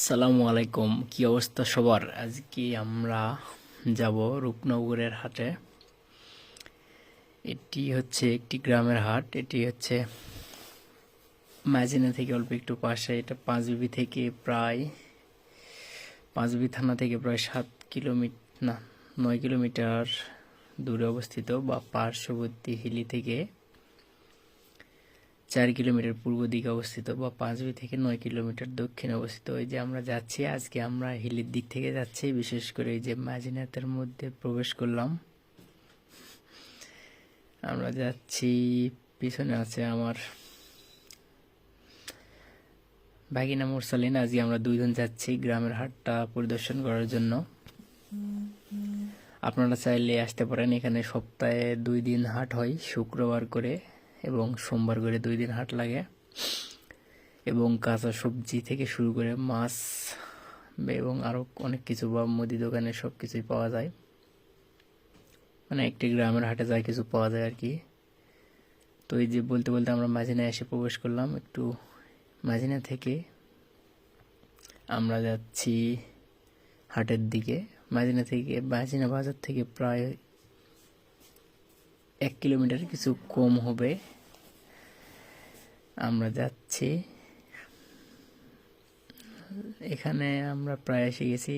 আসসালামু আলাইকুম। কি অবস্থা সবার? আজকে আমরা যাব রূপনগরের হাটে। এটি হচ্ছে একটি গ্রামের হাট। এটি হচ্ছে মাজিনা থেকে অল্প একটু পাশে। এটা পাঁচ পাঁচবিবি থেকে প্রায়, পাঁচবিবি থানা থেকে প্রায় সাত কিলোমিটার না, নয় কিলোমিটার দূরে অবস্থিত, বা পার্শ্ববর্তী হিলি থেকে। চার কিলোমিটার পূর্ব দিকে অবস্থিত বা পাঁচবি থেকে নয় কিলোমিটার দক্ষিণে অবস্থিত। ওই যে আমরা যাচ্ছি আজকে, আমরা হিলির দিক থেকে যাচ্ছি, বিশেষ করে এই যে মাজিনাতের মধ্যে প্রবেশ করলাম। আমরা যাচ্ছি, পিছনে আছে আমার ভাগিনা মুরসালিন আজকে আমরা দুইজন যাচ্ছি গ্রামের হাটটা পরিদর্শন করার জন্য। আপনারা চাইলে আসতে পারেন, এখানে সপ্তাহে দুই দিন হাট হয়, শুক্রবার করে। এবং সোমবার করে দুই দিন হাট লাগে। এবং কাঁচা সবজি থেকে শুরু করে মাছ এবং আরও অনেক কিছু বা মুদি দোকানে সব কিছুই পাওয়া যায়। মানে একটি গ্রামের হাটে যা কিছু পাওয়া যায় আর কি। তো এই যে বলতে বলতে আমরা মাঝিনা এসে প্রবেশ করলাম একটু মাঝিনা থেকে। আমরা যাচ্ছি হাটের দিকে। মাঝিনা থেকে, মাঝিনা বাজার থেকে প্রায় এক কিলোমিটার কিছু কম হবে। আমরা যাচ্ছি। এখানে আমরা প্রায় এসে গেছি।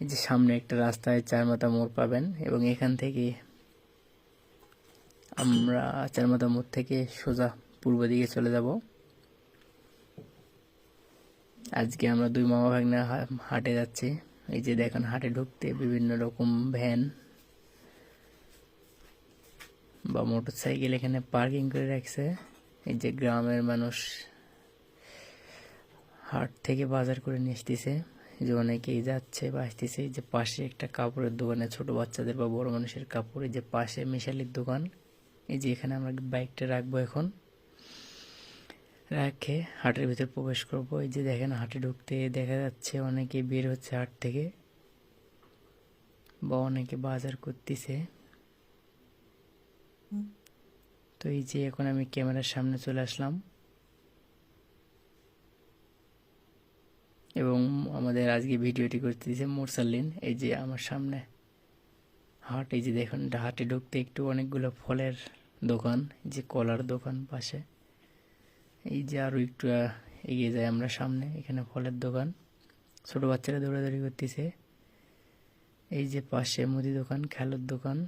এই যে সামনে একটা রাস্তায় চার মাথা মোড় পাবেন এবং এখান থেকে আমরা চার মাথা মোড় থেকে সোজা পূর্ব দিকে চলে যাব। আজকে আমরা দুই মামা ভাগনা হাটে যাচ্ছি। এই যে দেখেন, হাটে ঢুকতে বিভিন্ন রকম ভ্যান। বা মোটর সাইকেল এখানে পার্কিং করে রাখছে। এই যে গ্রামের মানুষ হাট থেকে বাজার করে নিয়ে আসতেছে। এই যে অনেকেই যাচ্ছে বা আসতেছে। এই যে পাশে একটা কাপড়ের দোকানে ছোট বাচ্চাদের বা বড় মানুষের কাপড়, এই যে পাশে মিশালির দোকান। এই যে এখানে আমরা বাইকটা রাখব এখন। রাখে, হাটের ভিতর প্রবেশ করব। এই যে দেখেন, হাটে ঢুকতে দেখা যাচ্ছে অনেকে বের হচ্ছে হাট থেকে বা অনেকে বাজার করতেছে। তো এই যে এখন আমি ক্যামেরার সামনে চলে আসলাম। এবং আমাদের আজকে ভিডিওটি করতে দিয়েছে মোরসাল্লিন। এই যে আমার সামনে হাট, এই যে দেখুন হাটে ঢুকতে একটু অনেকগুলো ফলের দোকান যে কলার দোকান পাশে। এই যে আরও একটু এগিয়ে যাই আমরা সামনে, এখানে ফলের দোকান। ছোট বাচ্চারা দৌড়াদৌড়ি করতেছে। এই যে পাশে মুদি দোকান, খেলার দোকান।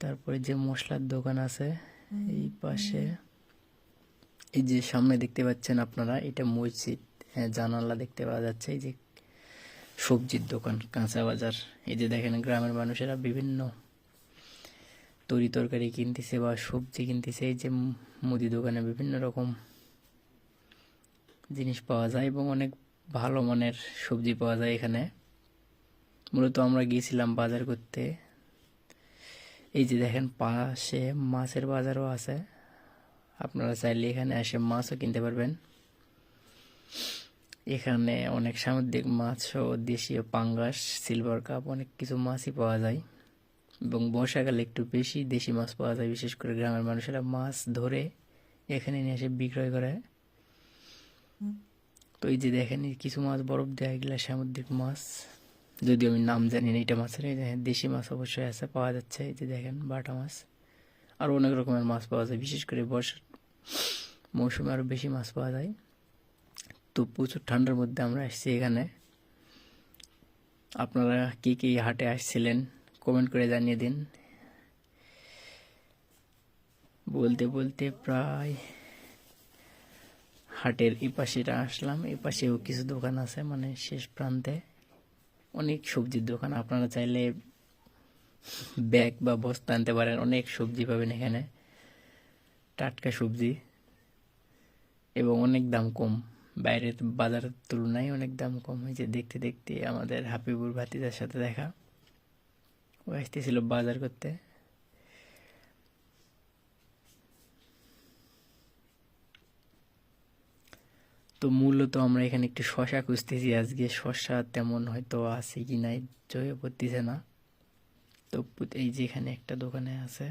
তারপরে যে মশলার দোকান আছে এই পাশে এই যে সামনে দেখতে পাচ্ছেন আপনারা এটা মসজিদ হ্যাঁ জানালা দেখতে পাওয়া যাচ্ছে এই যে সবজির দোকান কাঁচা বাজার। এই যে দেখেন গ্রামের মানুষেরা বিভিন্ন তরি তরকারি কিনতেছে বা সবজি কিনতেছে এই যে মুদি দোকানে বিভিন্ন রকম জিনিস পাওয়া যায় এবং অনেক ভালো মানের সবজি পাওয়া যায় এখানে। মূলত আমরা গিয়েছিলাম বাজার করতে। এই যে দেখেন পাশে মাছের বাজারও আছে। আপনারা চাইলে এখানে এসে মাছও কিনতে পারবেন। এখানে অনেক সামুদ্রিক মাছ ও দেশীয় পাঙ্গাস, সিলভার কাপ, অনেক কিছু মাছই পাওয়া যায়। এবং বর্ষাকালে একটু বেশি দেশি মাছ পাওয়া যায়, বিশেষ করে গ্রামের মানুষেরা মাছ ধরে এখানে নিয়ে এসে বিক্রয় করে। তো এই যে দেখেন কিছু মাছ বরফ দেওয়া এগুলা সামুদ্রিক মাছ। যদিও আমি নাম জানি না, এটা মাছের এই দেখেন দেশি মাছ অবশ্যই আছে, পাওয়া যাচ্ছে, এই যে দেখেন বাটা মাছ। আরও অনেক রকমের মাছ পাওয়া যায়, বিশেষ করে বর্ষার মৌসুমে আরও বেশি মাছ পাওয়া যায়। তো প্রচুর ঠান্ডার মধ্যে আমরা আসছি এখানে। আপনারা কি কি হাটে আসছিলেন কমেন্ট করে জানিয়ে দিন। বলতে বলতে প্রায় হাটের এপাশেটা আসলাম, এপাশেও কিছু দোকান আছে মানে শেষ প্রান্তে। অনেক সবজির দোকান। আপনারা চাইলে ব্যাগ বা বস্তা আনতে পারেন। অনেক সবজি পাবেন এখানে। টাটকা সবজি। এবং অনেক দাম কম। বাইরের বাজারের তুলনায় অনেক দাম কম। হয়েছে দেখতে দেখতে আমাদের হাবিবুর ভাতিজার সাথে দেখা। ও আসতেছিল বাজার করতে। তো মূলত আমরা এখানে একটু শশা খুঁজতেছি। আজকে শশা তেমন হয়তো আছে কি নাই চয়ে পড়তেছে না। তো এই যে এখানে একটা দোকানে আছে।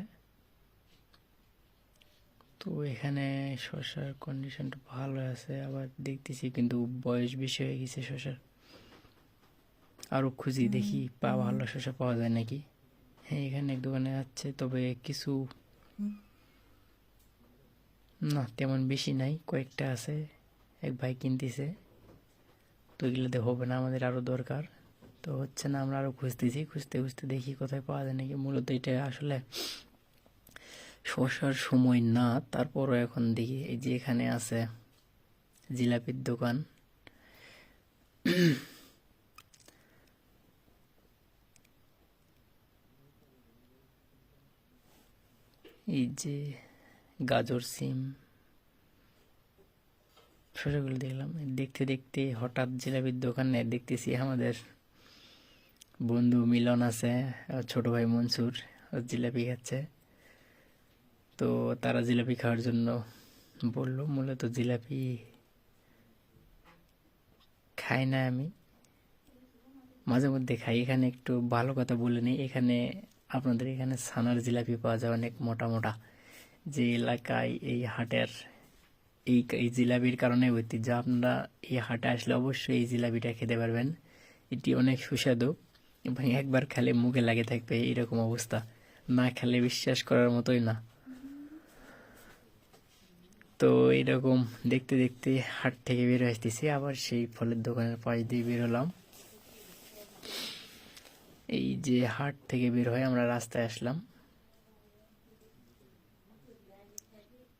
তো এখানে শশার কন্ডিশনটা ভালো আছে আবার দেখতেছি কিন্তু বয়স বেশি হয়ে গেছে শশার। আরও খুঁজি দেখি পা ভালো শসা পাওয়া যায় নাকি? হ্যাঁ এখানে এক দোকানে আছে তবে কিছু না তেমন বেশি নাই কয়েকটা আছে। এক ভাই কিনতেছে। তো এগুলোতে হবে না, আমাদের আরও দরকার। তো হচ্ছে না, আমরা আরও খুঁজতেছি, খুঁজতে খুঁজতে দেখি কোথায় পাওয়া যায় নাকি। মূলত এটা আসলে শসার সময় না, তারপরও এখন দেখি। এই যে এখানে আছে জিলাপির দোকান। এই যে গাজর সিম। শসাগুলো দেখলাম। দেখতে দেখতে হঠাৎ জিলাপির দোকানে দেখতেছি আমাদের বন্ধু মিলন আছে ছোট ভাই মনসুর জিলাপি খাচ্ছে। তো তারা জিলাপি খাওয়ার জন্য বলল, মূলত জিলাপি খাই না আমি। মাঝে মধ্যে খাই, এখানে একটু ভালো কথা বলে নিই। এখানে আপনাদের এখানে ছানার জিলাপি পাওয়া যায় অনেক মোটা মোটা। যে এলাকায় এই হাটের এই এই জিলাপির কারণে ঐতিহ্য আপনারা এই হাটে আসলে অবশ্যই এই জিলাপিটা খেতে পারবেন। এটি অনেক সুস্বাদু এবং একবার খেলে মুখে লাগে থাকবে এরকম অবস্থা। না খেলে বিশ্বাস করার মতোই না। তো এরকম দেখতে দেখতে হাট থেকে বের আসতেছি, আবার সেই ফলের দোকানের পাশ দিয়ে বের হলাম। এই যে হাট থেকে বের হয়ে আমরা রাস্তায় আসলাম।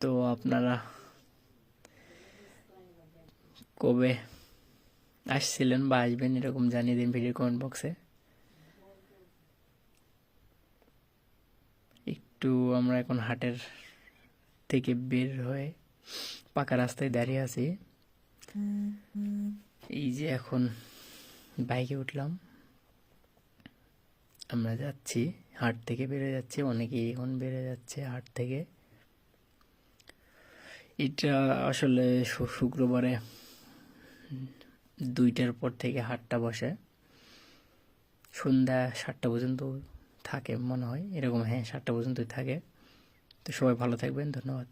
তো আপনারা কবে আসছিলেন বা আসবেন এরকম জানিয়ে দিন ভিডিও কমেন্ট বক্সে একটু আমরা এখন হাটের থেকে বের হয়ে পাকা রাস্তায় দাঁড়িয়ে আছি। এই যে এখন বাইকে উঠলাম। আমরা যাচ্ছি, হাট থেকে বেড়ে যাচ্ছি, অনেকেই এখন বেড়ে যাচ্ছে হাট থেকে। এটা আসলে শুক্রবারে দুইটার পর থেকে হাটটা বসে। সন্ধ্যা সাতটা পর্যন্ত থাকে মনে হয়, এরকম হ্যাঁ সাতটা পর্যন্তই থাকে। তো সবাই ভালো থাকবেন, ধন্যবাদ।